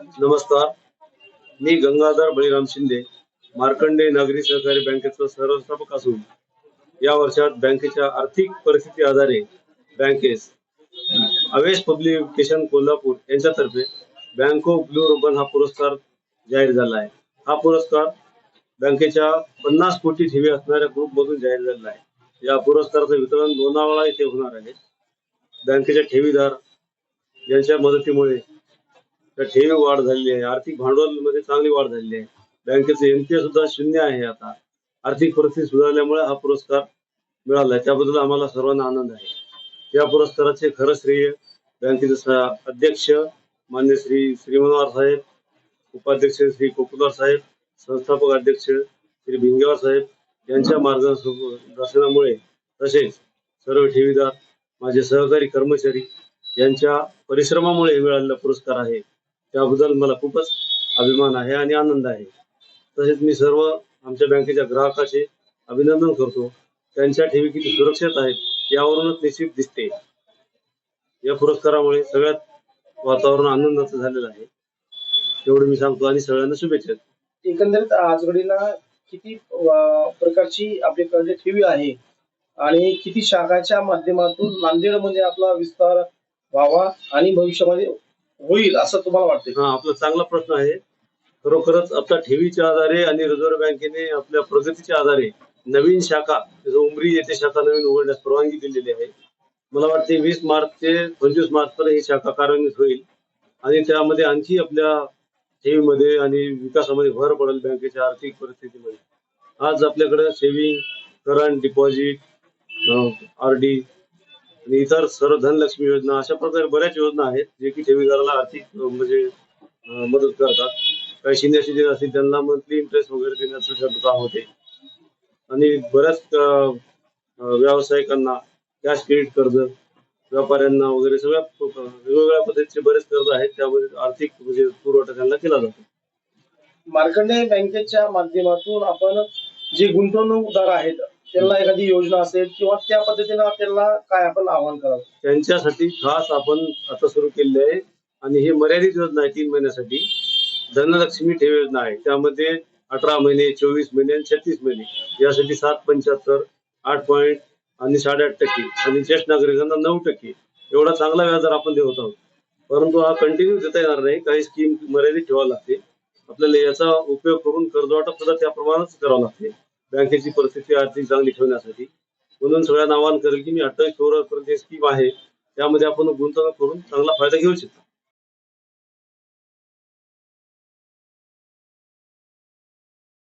नमस्कार. मी गंगाधर बळीराम शिंदे मार्कंडे नागरी सहकारी बँकेचा सहव्यवस्थापक असून या वर्षात बँकेच्या आर्थिक परिस्थिती आधारे बँकेस अवेश पब्लिकेशन कोल्हापूर यांच्यातर्फे बँक ऑफ ब्लू रुबन हा पुरस्कार जाहीर झाला आहे. हा पुरस्कार बँकेच्या पन्नास कोटी ठेवी असणाऱ्या ग्रुपमधून जाहीर झालेला आहे. या पुरस्काराचं वितरण लोणावळा येथे होणार आहे. बँकेच्या ठेवीदार यांच्या मदतीमुळे त्या ठेवी वाढ झालेली आहे. आर्थिक भांडवलमध्ये चांगली वाढ झालेली आहे. बँकेचं एनपीए सुद्धा शून्य आहे आता. आर्थिक परिस्थिती सुधारल्यामुळे हा पुरस्कार मिळाला त्याबद्दल आम्हाला सर्वांना आनंद आहे. या पुरस्काराचे खरं श्रेय बँकेचे अध्यक्ष मान्य श्री श्री मनोहर साहेब उपाध्यक्ष श्री कोकुलवार साहेब संस्थापक अध्यक्ष श्री भिंगेवार साहेब यांच्या मार्गदर्शनामुळे तसेच सर्व ठेवीदार माझे सहकारी कर्मचारी यांच्या परिश्रमामुळे मिळालेला पुरस्कार आहे. त्याबद्दल मला खूपच अभिमान आहे आणि आनंद आहे. तसेच मी सर्व आमच्या बँकेच्या ग्राहकाचे अभिनंदन करतो. त्यांच्या ठेवी किती सुरक्षित आहेत यावरूनच निश्चित दिसते. या पुरस्कारामुळे सगळ्यात वातावरण आनंदाचं झालेलं आहे. एवढं मी सांगतो आणि सगळ्यांना शुभेच्छा एकंदरीत आजघडीला किती प्रकारची आपल्याकडे म्हणजे ठेवी आहे आणि किती शाखाच्या माध्यमातून नांदेडमध्ये म्हणजे आपला विस्तार व्हावा आणि भविष्यामध्ये होईल असं तुम्हाला वाटतं हा आपला चांगला प्रश्न आहे. खरोखरच आपल्या ठेवीच्या आधारे आणि रिझर्व्ह बँकेने आपल्या प्रगतीच्या आधारे नवीन शाखा उमरी येथे शाखा नवीन उघडण्यास परवानगी दिलेली आहे. मला वाटते वीस मार्च ते पंचवीस मार्च पर्यंत ही शाखा कार्यान्वित होईल. आणि त्यामध्ये आणखी आपल्या ठेवीमध्ये आणि विकासामध्ये भर पडेल बँकेच्या आर्थिक परिस्थितीमध्ये. आज आपल्याकडे saving current deposit R D आणि इतर सर्व धनलक्ष्मी योजना अशा प्रकारे बऱ्याच योजना आहेत जे की ठेवीदाराला आर्थिक म्हणजे मदत करतात. काही शिंदे शिंदे असतील त्यांना मंथली इंटरेस्ट वगैरे देण्याचं सर्व काम होते. आणि बऱ्याच व्यावसायिकांना कॅश क्रेडिट कर्ज व्यापाऱ्यांना वगैरे सगळ्या वेगवेगळ्या पद्धतीचे बरेच कर्ज आहेत. त्यामध्ये आर्थिक म्हणजे पुरवठा त्यांना केला जातो. मार्कंडे बँकेच्या माध्यमातून आपण जे गुंतवणूकदार आहेत त्यांना एखादी योजना असेल किंवा त्या पद्धतीनं त्यांना काय आपण आवाहन करावं? त्यांच्यासाठी खास आपण आता सुरू केलेली आहे. आणि ही मर्यादित योजना आहे तीन महिन्यासाठी. धनलक्ष्मी ठेव योजना आहे. त्यामध्ये अठरा महिने चोवीस महिने आणि छत्तीस महिने. यासाठी सात पंच्याहत्तर आठ पॉईंट आणि साडेआठ टक्के. आणि ज्येष्ठ नागरिकांना नऊ टक्के. एवढा चांगला व्याजदर आपण देत आहोत. परंतु हा कंटिन्यू देता येणार नाही. काही स्कीम मर्यादित ठेवावी लागते. आपल्याला याचा उपयोग करून कर्ज वाटप सुद्धा त्याप्रमाणेच करावं लागते. बँकेची परिस्थिती आर्थिक चांगली ठेवण्यासाठी. म्हणून सगळ्यांना आवाहन करेल की मी अठ्ठावीस फेब्रुवारीपर्यंत स्कीम आहे त्यामध्ये आपण गुंतवणूक करून चांगला फायदा घेऊ शकतो.